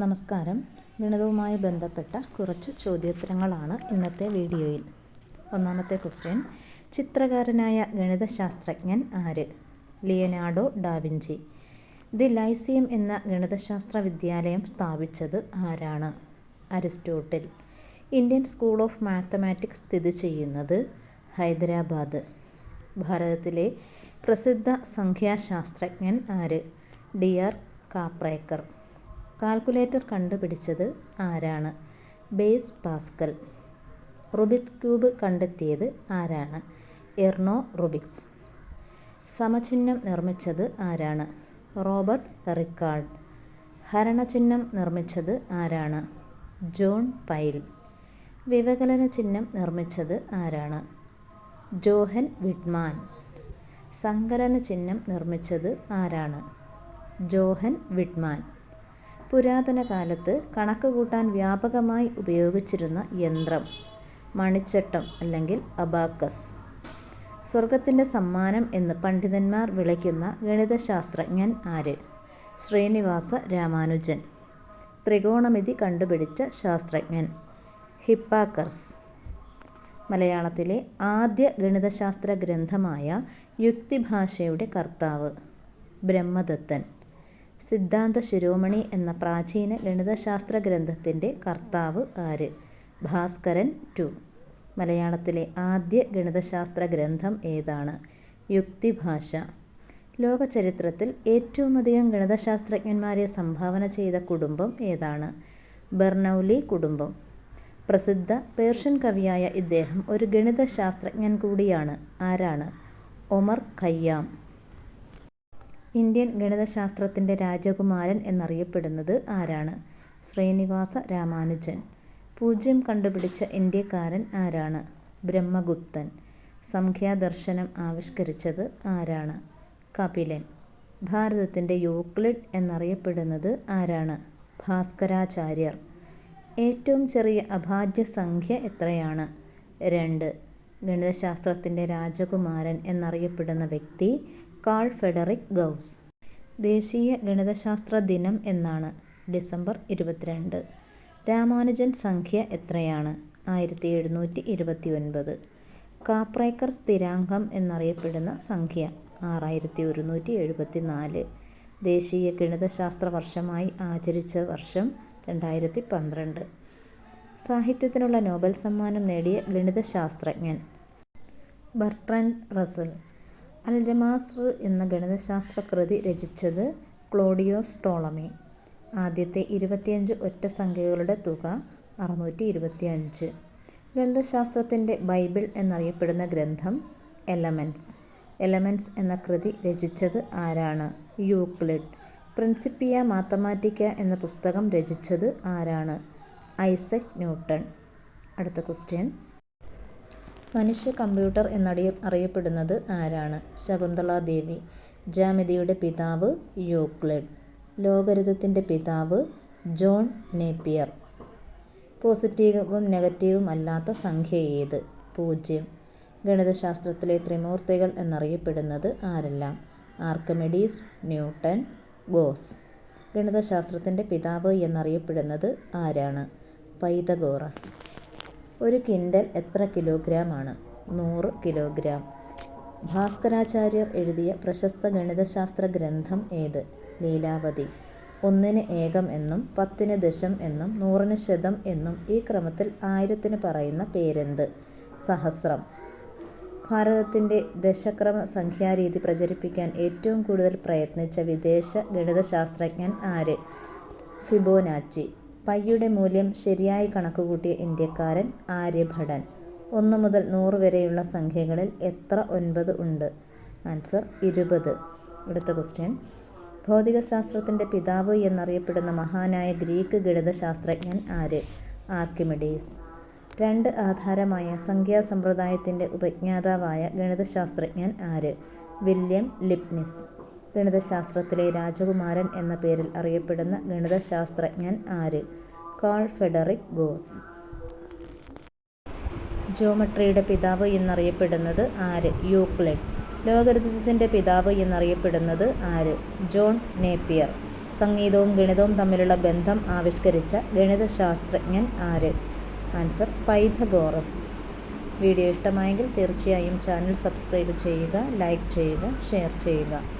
നമസ്കാരം. ഗണിതവുമായി ബന്ധപ്പെട്ട കുറച്ച് ചോദ്യോത്തരങ്ങളാണ് ഇന്നത്തെ വീഡിയോയിൽ. ഒന്നാമത്തെ ക്വസ്റ്റ്യൻ ചിത്രകാരനായ ഗണിതശാസ്ത്രജ്ഞൻ ആര്? ലിയനാർഡോ ഡാവിഞ്ചി ദി ലൈസിയം എന്ന ഗണിതശാസ്ത്ര വിദ്യാലയം സ്ഥാപിച്ചത് ആരാണ്? Aristotle. Indian school of mathematics സ്ഥിതി ചെയ്യുന്നത് ഹൈദരാബാദ്. ഭാരതത്തിലെ പ്രസിദ്ധ സംഖ്യാശാസ്ത്രജ്ഞൻ ആര്? D R Kaprekar. കാൽക്കുലേറ്റർ കണ്ടുപിടിച്ചത് ആരാണ്? Base Pascal. റുബിക്സ് ക്യൂബ് കണ്ടെത്തിയത് ആരാണ്? എർണോ റുബിക്സ്. സമചിഹ്നം നിർമ്മിച്ചത് ആരാണ്? Robert record. ഹരണചിഹ്നം നിർമ്മിച്ചത് ആരാണ്? John pile. വിവകലന ചിഹ്നം നിർമ്മിച്ചത് ആരാണ്? ജോഹൻ വിഡ്മാൻ. സങ്കലന ചിഹ്നം നിർമ്മിച്ചത് ആരാണ്? Johann Widmann. പുരാതന കാലത്ത് കണക്ക് കൂട്ടാൻ വ്യാപകമായി ഉപയോഗിച്ചിരുന്ന യന്ത്രം മണിച്ചട്ടം അല്ലെങ്കിൽ അബാക്കസ്. സ്വർഗത്തിന്റെ സമ്മാനം എന്ന് പണ്ഡിതന്മാർ വിളിക്കുന്ന ഗണിതശാസ്ത്രജ്ഞൻ ആര്? ശ്രീനിവാസ രാമാനുജൻ. ത്രികോണമിതി കണ്ടുപിടിച്ച ശാസ്ത്രജ്ഞൻ ഹിപ്പാക്കർസ്. മലയാളത്തിലെ ആദ്യ ഗണിതശാസ്ത്ര ഗ്രന്ഥമായ യുക്തിഭാഷയുടെ കർത്താവ് ബ്രഹ്മദത്തൻ. സിദ്ധാന്ത ശിരോമണി എന്ന പ്രാചീന ഗണിതശാസ്ത്ര ഗ്രന്ഥത്തിന്റെ കർത്താവ് ആര്? ഭാസ്കരൻ ടു. മലയാളത്തിലെ ആദ്യ ഗണിതശാസ്ത്ര ഗ്രന്ഥം ഏതാണ്? യുക്തിഭാഷ. ലോകചരിത്രത്തിൽ ഏറ്റവുമധികം ഗണിതശാസ്ത്രജ്ഞന്മാരെ സംഭാവന ചെയ്ത കുടുംബം ഏതാണ്? ബെർണൌലി കുടുംബം. പ്രസിദ്ധ പേർഷ്യൻ കവിയായ ഇദ്ദേഹം ഒരു ഗണിതശാസ്ത്രജ്ഞൻ കൂടിയാണ്. ആരാണ്? ഒമർ ഖയ്യാം. ഇന്ത്യൻ ഗണിതശാസ്ത്രത്തിന്റെ രാജകുമാരൻ എന്നറിയപ്പെടുന്നത് ആരാണ്? ശ്രീനിവാസ രാമാനുജൻ. പൂജ്യം കണ്ടുപിടിച്ച ഇന്ത്യക്കാരൻ ആരാണ്? ബ്രഹ്മഗുപ്തൻ. സംഖ്യാദർശനം ആവിഷ്കരിച്ചത് ആരാണ്? കപിലൻ. ഭാരതത്തിന്റെ യൂക്ലിഡ് എന്നറിയപ്പെടുന്നത് ആരാണ്? ഭാസ്കരാചാര്യർ. ഏറ്റവും ചെറിയ അഭാജ്യ സംഖ്യ എത്രയാണ്? രണ്ട്. ഗണിതശാസ്ത്രത്തിന്റെ രാജകുമാരൻ എന്നറിയപ്പെടുന്ന വ്യക്തി കാൾ ഫെഡറിക് ഗൗസ്. ദേശീയ ഗണിതശാസ്ത്ര ദിനം എന്നാണ് ഡിസംബർ ഇരുപത്തിരണ്ട്. രാമാനുജൻ സംഖ്യ എത്രയാണ്? ആയിരത്തി എഴുന്നൂറ്റി ഇരുപത്തി ഒൻപത് കാപ്രേക്കർ സ്ഥിരാങ്കം എന്നറിയപ്പെടുന്ന സംഖ്യ ആറായിരത്തി ഒരുന്നൂറ്റി എഴുപത്തി നാല് ദേശീയ ഗണിതശാസ്ത്ര വർഷമായി ആചരിച്ച വർഷം രണ്ടായിരത്തി പന്ത്രണ്ട് സാഹിത്യത്തിനുള്ള നോബൽ സമ്മാനം നേടിയ ഗണിതശാസ്ത്രജ്ഞൻ ബർട്രൻ റസൽ. അൽജമാസ്ർ എന്ന ഗണിതശാസ്ത്ര കൃതി രചിച്ചത് ക്ലോഡിയോസ് ടോളമി ആദ്യത്തെ ഇരുപത്തിയഞ്ച് ഒറ്റ സംഖ്യകളുടെ തുക അറുന്നൂറ്റി ഇരുപത്തിയഞ്ച് ഗണിതശാസ്ത്രത്തിന്റെ ബൈബിൾ എന്നറിയപ്പെടുന്ന ഗ്രന്ഥം എലമെൻസ്. എലമെൻസ് എന്ന കൃതി രചിച്ചത് ആരാണ്? യൂക്ലിഡ്. പ്രിൻസിപ്പിയ മാത്തമാറ്റിക്ക എന്ന പുസ്തകം രചിച്ചത് ആരാണ്? Isaac Newton. അടുത്ത ക്വസ്റ്റ്യൻ. മനുഷ്യ കമ്പ്യൂട്ടർ എന്നറിയ അറിയപ്പെടുന്നത് ആരാണ്? ശകുന്തള ദേവി. ജാമിതിയുടെ പിതാവ് യൂക്ലിഡ്. ലോകരിതത്തിന്റെ പിതാവ് ജോൺ നേപ്പിയർ. പോസിറ്റീവും നെഗറ്റീവും അല്ലാത്ത സംഖ്യ ഏത്? പൂജ്യം. ഗണിതശാസ്ത്രത്തിലെ ത്രിമൂർത്തികൾ എന്നറിയപ്പെടുന്നത് ആരെല്ലാം? ആർക്കമിഡീസ് ന്യൂട്ടൺ ബോസ്. ഗണിതശാസ്ത്രത്തിന്റെ പിതാവ് എന്നറിയപ്പെടുന്നത് ആരാണ്? പൈതഗോറസ്. ഒരു കിൻഡൽ എത്ര കിലോഗ്രാം ആണ് നൂറ് കിലോഗ്രാം. ഭാസ്കരാചാര്യർ എഴുതിയ പ്രശസ്ത ഗണിതശാസ്ത്ര ഗ്രന്ഥം ഏത്? ലീലാവതി. ഒന്നിന് ഏകം എന്നും പത്തിന് ദശം എന്നും നൂറിന് ശതം എന്നും ഈ ക്രമത്തിൽ ആയിരത്തിന് പറയുന്ന പേരെന്ത്? സഹസ്രം. ഭാരതത്തിന്റെ ദശക്രമ സംഖ്യാരീതി പ്രചരിപ്പിക്കാൻ ഏറ്റവും കൂടുതൽ പ്രയത്നിച്ച വിദേശ ഗണിതശാസ്ത്രജ്ഞൻ ആര്? ഫിബോനാച്ചി. പയ്യുടെ മൂല്യം ശരിയായി കണക്കുകൂട്ടിയ ഇന്ത്യക്കാരൻ ആര്യഭടൻ. ഒന്ന് മുതൽ നൂറ് വരെയുള്ള സംഖ്യകളിൽ എത്ര ഒൻപത് ഉണ്ട്? ആൻസർ ഇരുപത്. അടുത്ത ക്വസ്റ്റ്യൻ. ഭൗതികശാസ്ത്രത്തിന്റെ പിതാവ് എന്നറിയപ്പെടുന്ന മഹാനായ ഗ്രീക്ക് ഗണിതശാസ്ത്രജ്ഞൻ ആര്? ആർക്കിമിഡീസ്. രണ്ട് ആധാരമായ സംഖ്യാസമ്പ്രദായത്തിന്റെ ഉപജ്ഞാതാവായ ഗണിതശാസ്ത്രജ്ഞൻ ആര്? William Leibniz. ഗണിതശാസ്ത്രത്തിലെ രാജകുമാരൻ എന്ന പേരിൽ അറിയപ്പെടുന്ന ഗണിതശാസ്ത്രജ്ഞൻ ആര്? Call Federico goes. ജോമട്രിയുടെ പിതാവ് എന്നറിയപ്പെടുന്നത് ആര്? യൂക്ലിഡ്. ലോകരുതത്തിന്റെ പിതാവ് എന്നറിയപ്പെടുന്നത് ആര്? John Napier. സംഗീതവും ഗണിതവും തമ്മിലുള്ള ബന്ധം ആവിഷ്കരിച്ച ഗണിതശാസ്ത്രജ്ഞൻ ആര്? ആൻസർ പൈഥഗോറസ്. വീഡിയോ ഇഷ്ടമായെങ്കിൽ തീർച്ചയായും ചാനൽ സബ്സ്ക്രൈബ് ചെയ്യുക ലൈക്ക് ചെയ്യുക ഷെയർ ചെയ്യുക.